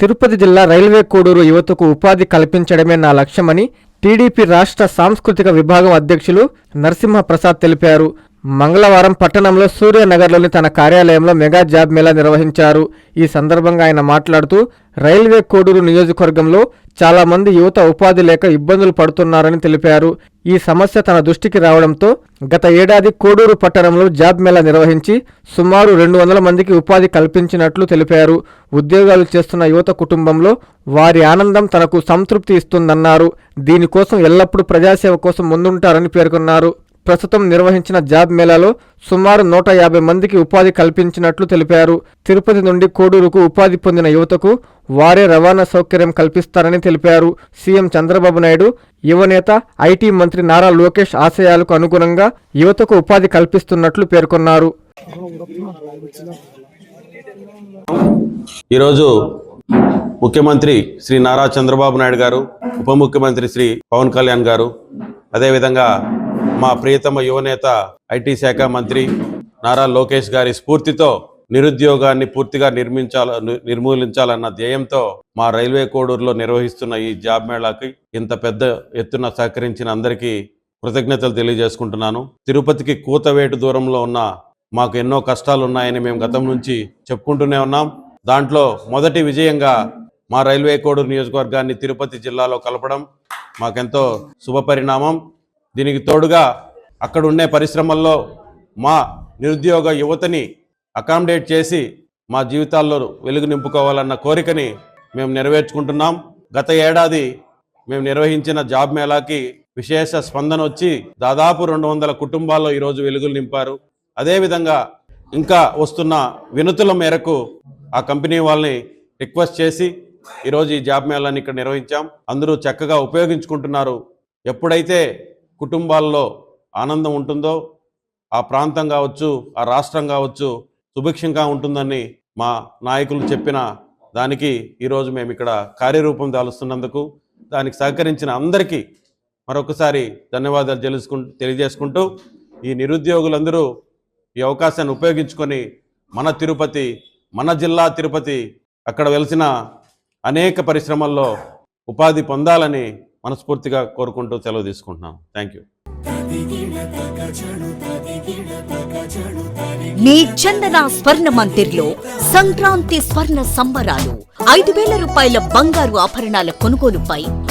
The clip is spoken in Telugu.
తిరుపతి జిల్లా రైల్వే కోడూరు యువతకు ఉపాధి కల్పించడమే నా లక్ష్యమని టీడీపీ రాష్ట్ర సాంస్కృతిక విభాగం అధ్యక్షులు నరసింహ ప్రసాద్ తెలిపారు. మంగళవారం పట్టణంలో సూర్యనగర్లోని తన కార్యాలయంలో మెగా జాబ్ మేళా నిర్వహించారు. ఈ సందర్భంగా ఆయన మాట్లాడుతూ రైల్వే కోడూరు నియోజకవర్గంలో చాలా మంది యువత ఉపాధి లేక ఇబ్బందులు పడుతున్నారని తెలిపారు. ఈ సమస్య తన దృష్టికి రావడంతో గత ఏడాది కోడూరు పట్టణంలో జాబ్ మేళా నిర్వహించి సుమారు రెండు వందల మందికి ఉపాధి కల్పించినట్లు తెలిపారు. ఉద్యోగాలు చేస్తున్న యువత కుటుంబంలో వారి ఆనందం తనకు సంతృప్తి ఇస్తుందన్నారు. దీనికోసం ఎల్లప్పుడూ ప్రజాసేవ కోసం ముందుంటారని పేర్కొన్నారు. ప్రస్తుతం నిర్వహించిన జాబ్ మేళాలో సుమారు నూట యాభై మందికి ఉపాధి కల్పించినట్లు తెలిపారు. తిరుపతి నుండి కోడూరుకు ఉపాధి పొందిన యువతకు వారే రవాణా సౌకర్యం కల్పిస్తారని తెలిపారు. సీఎం చంద్రబాబు నాయుడు యువనేత ఐటీ మంత్రి నారా లోకేష్ ఆశయాలకు అనుగుణంగా యువతకు ఉపాధి కల్పిస్తున్నట్లు పేర్కొన్నారు. ఈరోజు ముఖ్యమంత్రి శ్రీ నారా చంద్రబాబు నాయుడు గారు ఉప ముఖ్యమంత్రి శ్రీ పవన్ కళ్యాణ్ గారు అదేవిధంగా మా ప్రియతమ యువనేత ఐటీ శాఖ మంత్రి నారా లోకేష్ గారి స్ఫూర్తితో నిరుద్యోగాన్ని పూర్తిగా నిర్మించాల నిర్మూలించాలన్న ధ్యేయంతో మా రైల్వే కోడూరులో నిర్వహిస్తున్న ఈ జాబ్ మేళాకి ఇంత పెద్ద ఎత్తున సహకరించిన అందరికీ కృతజ్ఞతలు తెలియజేసుకుంటున్నాను. తిరుపతికి కూతవేటు దూరంలో ఉన్న మాకు ఎన్నో కష్టాలు ఉన్నాయని మేము గతం నుంచి చెప్పుకుంటూనే ఉన్నాం. దాంట్లో మొదటి విజయంగా మా రైల్వే కోడూరు నియోజకవర్గాన్ని తిరుపతి జిల్లాలో కలపడం మాకెంతో శుభపరిణామం. దీనికి తోడుగా అక్కడ ఉండే పరిశ్రమల్లో మా నిరుద్యోగ యువతని అకామిడేట్ చేసి మా జీవితాల్లో వెలుగు నింపుకోవాలన్న కోరికని మేము నెరవేర్చుకుంటున్నాం. గత ఏడాది మేము నిర్వహించిన జాబ్ మేళాకి విశేష స్పందన వచ్చి దాదాపు రెండు వందల కుటుంబాల్లో ఈరోజు వెలుగులు నింపారు. అదేవిధంగా ఇంకా వస్తున్న వినతుల మేరకు ఆ కంపెనీ వాళ్ళని రిక్వెస్ట్ చేసి ఈరోజు ఈ జాబ్ మేళాన్ని ఇక్కడ నిర్వహించాం. అందరూ చక్కగా ఉపయోగించుకుంటున్నారు. ఎప్పుడైతే కుటుంబాల్లో ఆనందం ఉంటుందో ఆ ప్రాంతం కావచ్చు ఆ రాష్ట్రం కావచ్చు సుభిక్షంగా ఉంటుందని మా నాయకులు చెప్పిన దానికి ఈరోజు మేము ఇక్కడ కార్యరూపం దాలుస్తున్నందుకు దానికి సహకరించిన అందరికీ మరొకసారి ధన్యవాదాలు తెలుసుకు తెలియజేసుకుంటూ ఈ నిరుద్యోగులందరూ ఈ అవకాశాన్ని ఉపయోగించుకొని మన తిరుపతి మన జిల్లా తిరుపతి అక్కడ వెలిసిన అనేక పరిశ్రమల్లో ఉపాధి పొందాలని మనస్ఫూర్తిగా కోరుకుంటూ సెలవు తీసుకుంటున్నాను థ్యాంక్ యూ మీ చందన స్వర్ణ మందిర్లో సంక్రాంతి స్వర్ణ సంబరాలు. ఐదు వేల రూపాయల బంగారు ఆభరణాల కొనుగోలుపై